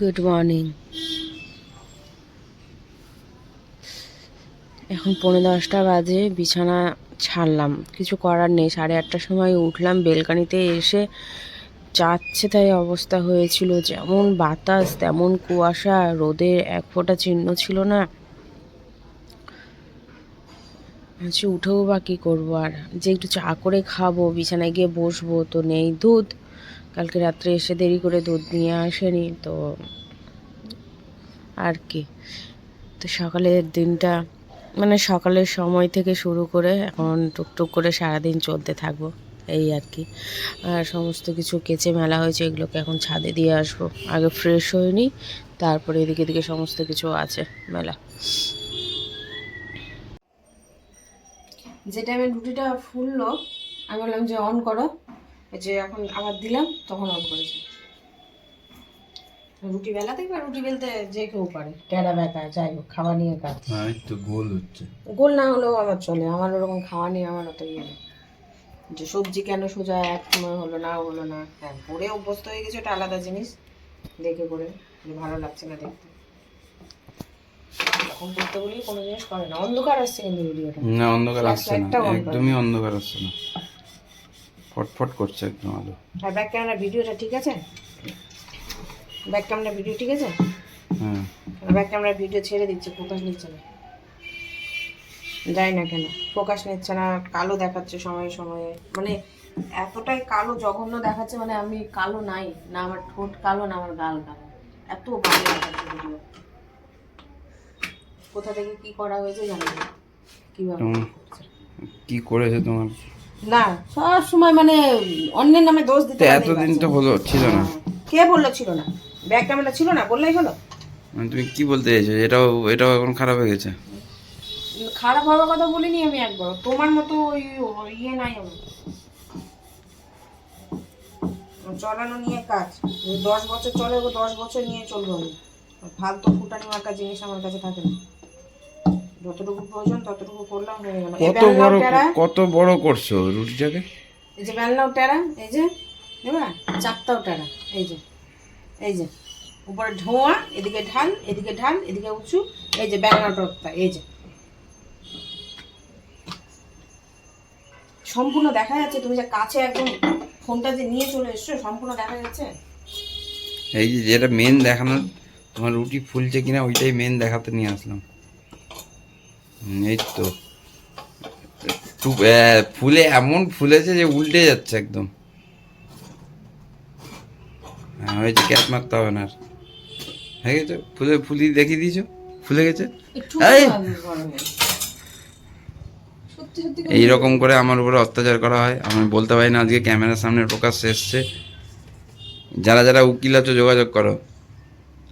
Good morning এখন পৌনে দশটা বাজে, বিছানা ছাড়লাম। কিছু করার নেই, সাড়ে আটটার সময় উঠলাম, বেলকানিতে এসে যাচ্ছে তাই অবস্থা হয়েছিল। যেমন বাতাস, তেমন কুয়াশা, রোদের এক ফোঁটা চিহ্ন ছিল না। আচ্ছা উঠেও বা কী করব আর? যে একটু চা করে খাব, বিছানায় গিয়ে বসবো তো নেই দুধ। কালকে রাত্রে এসে দেরি করে দুধ নিয়ে আসেনি, তো আর কি। তো সকালের দিনটা মানে সকালের সময় থেকে শুরু করে এখন টুকটুক করে সারাদিন চলতে থাকব, এই আর কি। আর সমস্ত কিছু কেচে মেলা হয়েছে, এগুলোকে এখন ছাদে দিয়ে আসব। আগে ফ্রেশ হয়ে নিই, তারপরে এদিকে এদিকে সমস্ত কিছু আছে মেলা। যে টাইমে রুটিটা ফুললো, আমি বললাম যে অন করো। এই যে এখন আবার দিলাম তখন অন করেছি। রুটি বেলাতে বা রুটি বেলতে যে কেউ পারে। টেরা বেকা যাই হোক খাওয়া নিয়ে কাজ। হ্যাঁ তো গোল হচ্ছে। গোল না হলেও আমার চলে আমার ওরকম খাওয়া নিয়ে আমার অত ইয়ে নেই। যে সবজি কেন সোজা এক সময় হলো না হলো না হ্যাঁ পরে অভ্যস্ত হয়ে গেছে ওটা আলাদা জিনিস। দেখে করে যে ভালো লাগছে না দেখতে। এখন করতে বলি কোনো জিনিস করে না। অন্ধকার আসছে কিন্তু ভিডিওটা। না অন্ধকার আসছে না। একদমই অন্ধকার আসছে না। ফটফট করছে একদম আলো। আর ব্যাক ক্যামেরা ভিডিওটা ঠিক আছে? ব্যাক ক্যামেরা ভিডিও ঠিক আছে? হ্যাঁ। ব্যাক ক্যামেরা ভিডিও ছেড়ে দিচ্ছে ফোকাস নিচ্ছে না। যাই না কেন? ফোকাস নিচ্ছে না কালো দেখাচ্ছে সময়ে সময়ে। মানে এতটাই কালো জঘন্য দেখাচ্ছে মানে আমি কালো নাই। না আমার ঠোঁট কালো না আমার গাল কালো। এত বাজে দেখাচ্ছে ভিডিও কোথা থেকে কি করা হয়েছে জানি না। কীভাবে কি করেছে তোমার? না সব সময় মানে অন্যের নামে দোষ দিতে এতদিন তো হলো ছিল না। কে বলল ছিল না? ব্যাক ক্যামেরা ছিল না? বললেই হলো? মানে তুমি কি বলতে চাইছো? এটাও এটাও এখন খারাপ হয়ে গেছে? খারাপ হওয়ার কথা বলিনি আমি একবার। তোমার মতো ওই ইয়ে নাই আমার চলানো নিয়ে কাজ। দশ বছর চলে দশ বছর নিয়ে চলবো আমি। ফালতু ফুটানি মার্কা জিনিস আমার কাছে থাকে না। যতটুকু প্রয়োজন ততটুকু করলাম হয়ে গেল। কত বড় কত বড় করছ রুটিটাকে এই যে বেলনাও টেরা এই যে দেবা টেরা এই যে এই যে। উপরে ধোঁয়া এদিকে ঢাল এদিকে ঢাল এদিকে উঁচু এই যে বেলনাও টপটা এই যে। সম্পূর্ণ দেখা যাচ্ছে তুমি যে কাছে একদম ফোনটা যে নিয়ে চলে এসছো সম্পূর্ণ দেখা যাচ্ছে? এই যে যেটা মেন দেখানোর তোমার রুটি ফুলছে কিনা ওইটাই মেন দেখাতে নিয়ে আসলাম। এই তো। ফুলে এমন ফুলেছে যে উল্টে যাচ্ছে একদম। হ্যাঁ হয়েছে ক্যাপ মারতে হবে না আর। হয়ে গেছে? ফুলে ফুলি দেখিয়ে দিয়েছ? ফুলে গেছে? এই! রকম করে আমার উপরে অত্যাচার করা হয়। আমি বলতে পারি না আজকে ক্যামেরার সামনে প্রকাশ এসছে। যারা যারা উকিল আছো যোগাযোগ করো।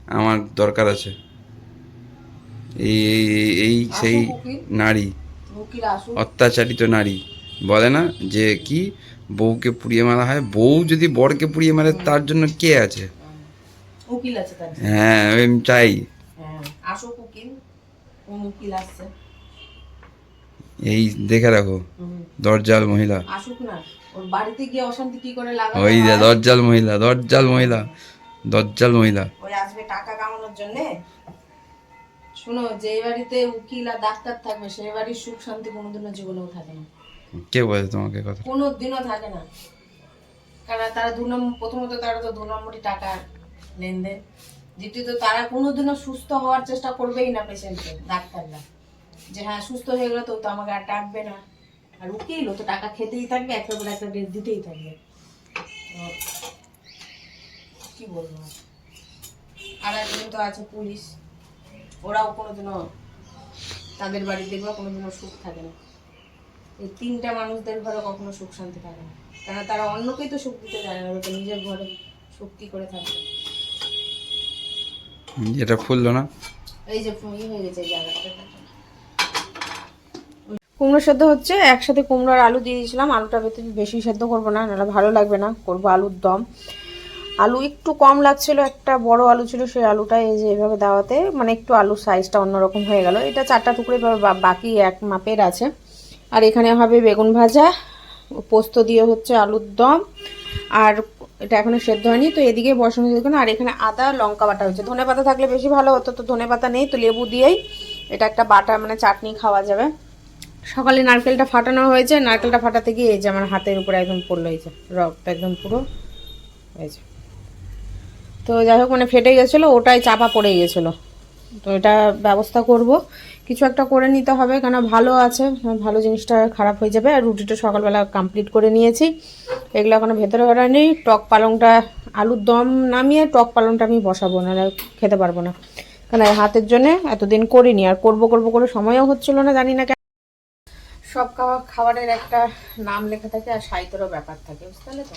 আমার দরকার আছে। এই এই- সেই নারী অত্যাচারিত নারী। বলে না যে কি? বউকে পুড়িয়ে মারা হয়। বউ যদি বরকে পুড়িয়ে মারে তার জন্য কে আছে? হ্যাঁ আমি চাই। হ্যাঁ এই দেখে রাখো দরজাল মহিলা। আসুক না ওর বাড়িতে গিয়ে অশান্তি কি করে লাগাবে ওই দরজাল মহিলা দরজাল মহিলা দরজাল মহিলা। ওই আসবে টাকা কামানোর জন্য? শোনো যে বাড়িতে উকিল আর ডাক্তার থাকবে সেই বাড়ির সুখ শান্তি কোনোদিনও জীবনেও থাকে না। কে বলে তোমাকে কথা? কোনো দিনও থাকে না। কারণ তারা দু নম্বর প্রথমত তারা তো দু নম্বরই টাকা লেনদেন। দ্বিতীয়ত তারা কোনোদিনও সুস্থ হওয়ার চেষ্টা করবেই না পেশেন্টকে ডাক্তাররা। যে হ্যাঁ সুস্থ হয়ে গেলে তো তো আমাকে আর ডাকবে না। আর উকিল ও তো টাকা খেতেই থাকবে একটা পর একটা ডেট দিতেই থাকবে। কি বলব? আর একজন তো আছে পুলিশ। ওরাও কোনোদিনও তাদের বাড়ি দেখবে কোনোদিনও সুখ থাকে না। এই তিনটা মানুষদের ঘরে কখনো সুখ শান্তি থাকে না। কারণ তারা অন্যকেই তো সুখ দিতে জানে না ওরা তো নিজের ঘরে সুখ কি করে থাকবে? যেটা ফুললো না? এই যে ই হয়ে গেছে জায়গাটা কুমড়ো সেদ্ধ হচ্ছে একসাথে কুমড়ো আর আলু দিয়ে দিয়েছিলাম। আলুটা বেশি বেশি সেদ্ধ করব না নাহলে ভালো লাগবে না। করব আলুর দম। আলু একটু কম লাগছিল, একটা বড় আলু ছিল, সেই আলুটা এই যে এভাবে দেওয়াতে মানে একটু আলুর সাইজটা অন্যরকম হয়ে গেল। এটা চারটা টুকরে বাকি এক মাপের আছে। আর এখানে হবে বেগুন ভাজা, পোস্ত দিয়ে হচ্ছে আলুর দম, আর এটা এখনও সেদ্ধ হয়নি, তো এদিকে বসানো যেত আর এখানে আদা, লঙ্কা বাটা হচ্ছে। ধনে পাতা থাকলে বেশি ভালো হতো, তো ধনে পাতা নেই, তো লেবু দিয়েই এটা একটা বাটা মানে চাটনি খাওয়া যাবে। সকালে নারকেলটা ফাটানো হয়েছে, নারকেলটা ফাটাতে গিয়ে এই যে আমার হাতের উপরে একদম পড়ল, এই যে রক্ত একদম পুরো হয়েছে তো যাই হোক মানে ফেটে গেছিল, ওটাই চাপা পড়ে গেছিল। তো এটা ব্যবস্থা করব। কিছু একটা করে নিতে হবে কেন ভালো আছে, ভালো জিনিসটা খারাপ হয়ে যাবে। আর রুটিটা সকালবেলা কমপ্লিট করে নিয়েছি। এগুলো এখনও ভেতরে নেই। টক পালংটা, আলুর দম নামিয়ে টক পালংটা আমি বসাবো না খেতে পারব না। কেন হাতের জন্য এতদিন করিনি, আর করব করব করে সময়ও হচ্ছিল না, জানি না কেন। সব খাওয়া খাবারের একটা নাম লেখা থাকে, আর সাহিত্যেরও ব্যাপার থাকে, বুঝতে পারলে তো?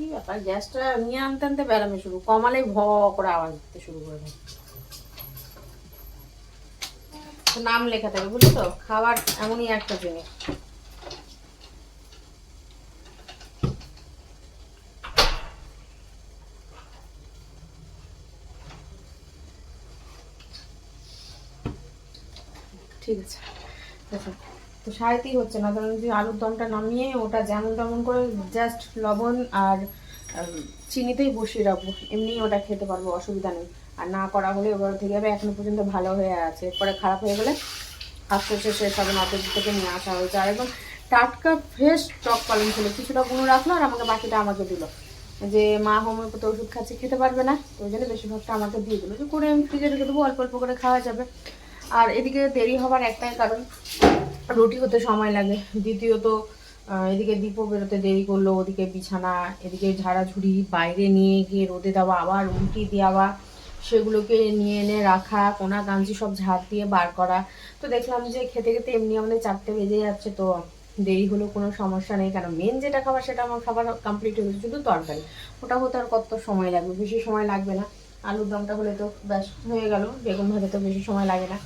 কি ব্যাপার? গ্যাসটা নিয়ে আনতে আনতে বেড়ামে শুরু। কমালেই ভ করে আওয়াজ দিতে শুরু করে দেয় নাম লেখা থাকে, বুঝলি তো? খাবার এমনই একটা জিনিস। ঠিক আছে। দেখো। তো সাহেতেই হচ্ছে না কারণ যে আলুর দমটা নামিয়ে ওটা যেমন তেমন করে জাস্ট লবণ আর চিনিতেই বসিয়ে রাখব, এমনি ওটা খেতে পারব, অসুবিধা নেই। আর না করা হলে ওবার থেকে যাবে এখনও পর্যন্ত ভালো হয়ে আছে, এরপরে খারাপ হয়ে গেলে আস্তে আস্তে শেষ হবে, না অত থেকে নিয়ে আসা হয়েছে। আর একদম টাটকা ফ্রেশ টক পালন ছিল কিছুটা গুঁড়ো রাখল আর আমাকে বাকিটা আমাকে দিল। যে মা হোমিওপ্যাথি ওষুধ খাচ্ছে, খেতে পারবে না, তো ওই জন্য বেশিরভাগটা আমাকে দিয়ে দিল। যে করে আমি ফ্রিজে রেখে দেবো, অল্প অল্প করে খাওয়া যাবে। আর এদিকে দেরি হবার একটাই কারণ রুটি হতে সময় লাগে। দ্বিতীয়ত এদিকে দীপও বেরোতে দেরি করল, ওদিকে বিছানা, এদিকে ঝাড়াঝুড়ি, বাইরে নিয়ে গিয়ে রোদে দেওয়া, আবার রুটি দেওয়া, সেগুলোকে নিয়ে এনে রাখা, কোনা কাঞ্চি সব ঝাড় দিয়ে বার করা। তো দেখলাম যে খেতে খেতে এমনি আমাদের চারটে বেজে যাচ্ছে, তো দেরি হলেও কোনো সমস্যা নেই। কারণ মেন যেটা খাবার, সেটা আমার খাবার কমপ্লিট হয়ে গেছে, শুধু তরকারি। ওটা হতে আর কত সময় লাগবে? বেশি সময় লাগবে না। আলুর দমটা হলে তো ব্যাস, হয়ে গেল। বেগুন ভাজা তো বেশি সময় লাগে না।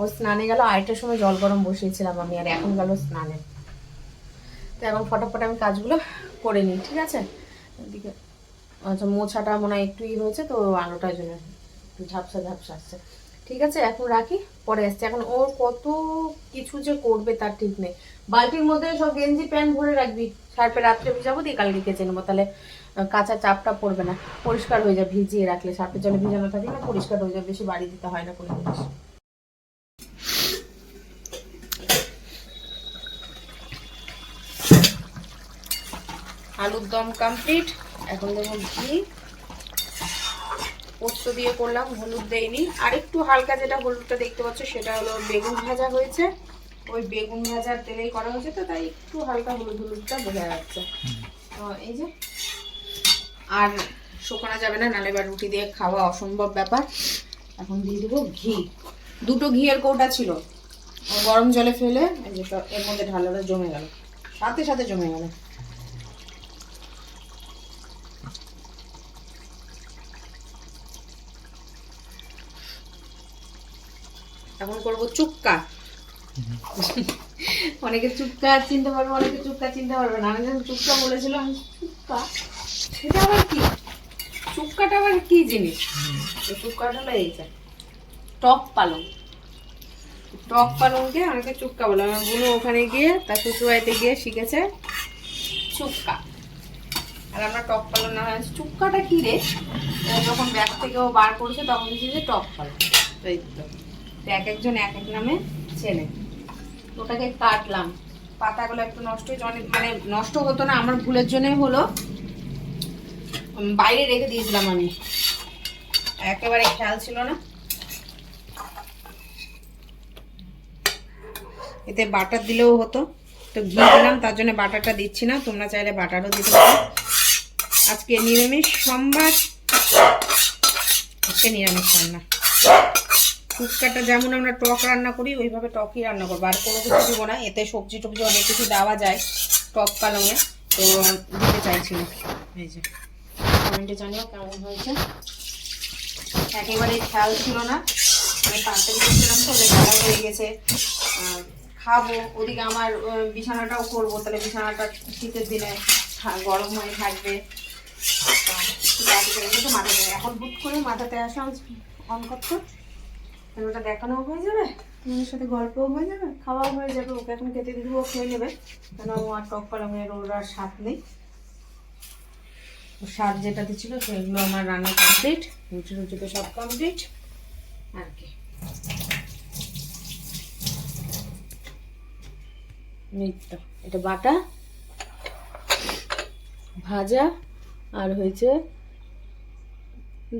ও স্নানে গেল, আরেকটার সময় জল গরম বসিয়েছিলাম আমি, আর এখন গেল স্নানে। তো এখন ফটাফট আমি কাজগুলো করে নিই, ঠিক আছে? এদিকে আচ্ছা মোছাটা মনে হয় একটু ই হয়েছে, তো আলোটার জন্য একটু ঝাপসা ঝাপসা আসছে। ঠিক আছে, এখন রাখি, পরে আসছে। এখন ওর কত কিছু যে করবে তার ঠিক নেই। বালতির মধ্যে সব গেঞ্জি, প্যান্ট ভরে রাখবি। সার্পে রাত্রে ভিজাবো দিয়ে কালকে কেচে নেব। তাহলে কাঁচা চাপটা পড়বে না। পরিষ্কার হয়ে যাবে, ভিজিয়ে রাখলে সার্পের জলে ভিজানো থাকলে না, পরিষ্কার হয়ে যাবে, বেশি বাড়ি দিতে হয় না কোনো জিনিস। আলুর দম কমপ্লিট এখন দেবো ঘি পোস্ত দিয়ে করলাম, হলুদ দেয়নি আর একটু হালকা যেটা হলুদটা দেখতে পাচ্ছ, সেটা হলো বেগুন ভাজা হয়েছে। ওই বেগুন ভাজার তেলেই করা হয়েছে তো, তাই একটু হালকা হলুদ হলুদটা বোঝা যাচ্ছে। তো এই যে, আর শুকানো যাবে না নালে এবার রুটি দিয়ে খাওয়া অসম্ভব ব্যাপার। এখন দিয়ে দেবো ঘি। দুটো ঘিয়ের কৌটা ছিল। গরম জলে ফেলে এর মধ্যে ঢালাটা জমে গেল। সাথে সাথে জমে গেল। এখন করব চুক্কা। অনেকে চুক্কা চিনতে পারবে, অনেকে চুক্কা চিনতে পারবে না। আমি যখন চুক্কা বলেছিলাম চুক্কা? সেটা আবার কি? চুক্কাটা আবার কি জিনিস? চুক্কাটা হলো এইটা টক পালং। টক পালংকে অনেকে চুক্কা বলে। আমার বোনও ওখানে গিয়ে, তার শ্বশুরবাড়িতে গিয়ে শিখেছে চুক্কা। আর আমরা টক পালং না হয় কি রে? যখন ব্যাগ থেকে ও বার করেছে, তখন দিয়েছে যে টক পালং। তো এই তো। তো এক একজন এক এক নামে চেনে ওটাকে কাটলাম। পাতাগুলো একটু নষ্ট হয়েছে মানে নষ্ট হতো না, আমার ভুলের জন্যই হলো। বাইরে রেখে দিয়েছিলাম আমি। একেবারে খেয়াল ছিল না। এতে বাটার দিলেও হতো। তো ঘি দিলাম, তার জন্য বাটারটা দিচ্ছি না, তোমরা চাইলে বাটারও দিতে পারো। আজকে নিরামিষ, সোমবার। আজকে নিরামিষ রান্না। ফুচকাটা যেমন আমরা টক রান্না করি, ওইভাবে টকই রান্না করব। আর কোনো কিছু দিব না, এতে সবজি টবজি অনেক কিছু দেওয়া যায়, টক পালঙে তো দিতে চাইছি এই যে কমেন্টে জানিও কেমন হয়েছে। একেবারে খেয়াল ছিল না। আমি তাড়াতাড়ি করছিলাম তো, ওদের হয়ে গেছে। খাব, ওদিকে আমার বিছানাটাও করব। তাহলে বিছানাটা শীতের দিনে গরম হয়ে থাকবে। মাথাতে এখন বুট করে মাথাতে আসা অন করতো তাহলে ওটা দেখানো হয়ে যাবে? তোমার সাথে গল্পও হয়ে যাবে? খাওয়াও হয়ে যাবে, ওকে এখন খেতে দিয়ে দেবো খেয়ে নেবে। কেন ও আর টক পালংয়ের ওর আর স্বাদ নেই। শাক যেটাতে ছিল সেগুলো আমার রান্না কমপ্লিট রুটি রুটি তো সব কমপ্লিট আর কি। তো, এটা বাটা, ভাজা, আর হয়েছে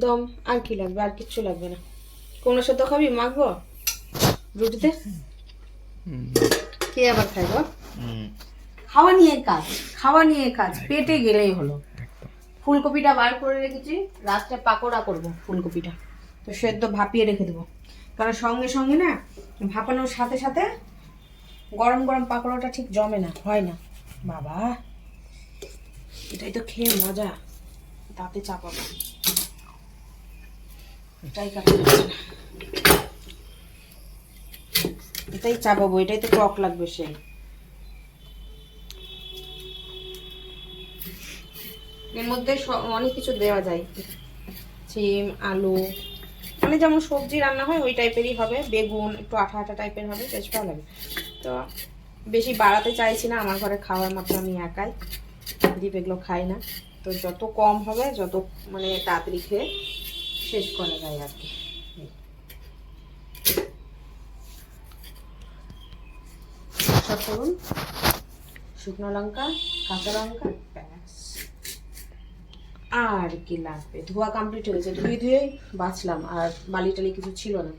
দম। আর কি লাগবে? আর কিচ্ছু লাগবে না। কোনো সাথে খাবি? মাখবো? রুটিতে? কে আবার খাইব খাওয়া নিয়ে কাজ খাওয়া নিয়ে কাজ পেটে গেলেই হলো। ফুলকপিটা বার করে রেখেছি রাত্রে পাকোড়া করব ফুলকপিটা। তো সেদ্ধ ভাপিয়ে রেখে দেবো। কারণ সঙ্গে সঙ্গে না ভাপানোর সাথে সাথে গরম গরম পাকোড়াটা ঠিক জমে না হয় না। বাবা এটাই তো খেয়ে মজা। দাঁতে চাপাবো। এটাই চাপাবো এটাই তো টক লাগবে সেই। এর মধ্যে স- অনেক কিছু দেওয়া যায়। সিম, আলু মানে যেমন সবজি রান্না হয়, ওই টাইপেরই হবে। বেগুন, একটু আঠা আঠা টাইপের হবে, বেশ ভালো লাগে। তো বেশি বাড়াতে চাইছি না, আমার ঘরে খাওয়ার মাত্র আমি একাই। দীপ এগুলো খাই না। তো যত কম হবে, যত মানে তাড়াতাড়ি খেয়ে শেষ করা যায় আর কি। করুন। শুকনো লঙ্কা, কাঁচা লঙ্কা, ব্যাস। আর কি লাগবে? ধোয়া কমপ্লিট হয়েছে ধুয়ে ধুয়ে বাছলাম আর বালি টালি কিছু ছিল না।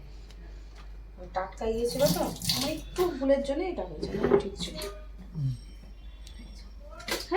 টাটকা গিয়েছিল তো? আমার একটু ভুলের জন্য এটা হয়েছে। ঠিক ছিল।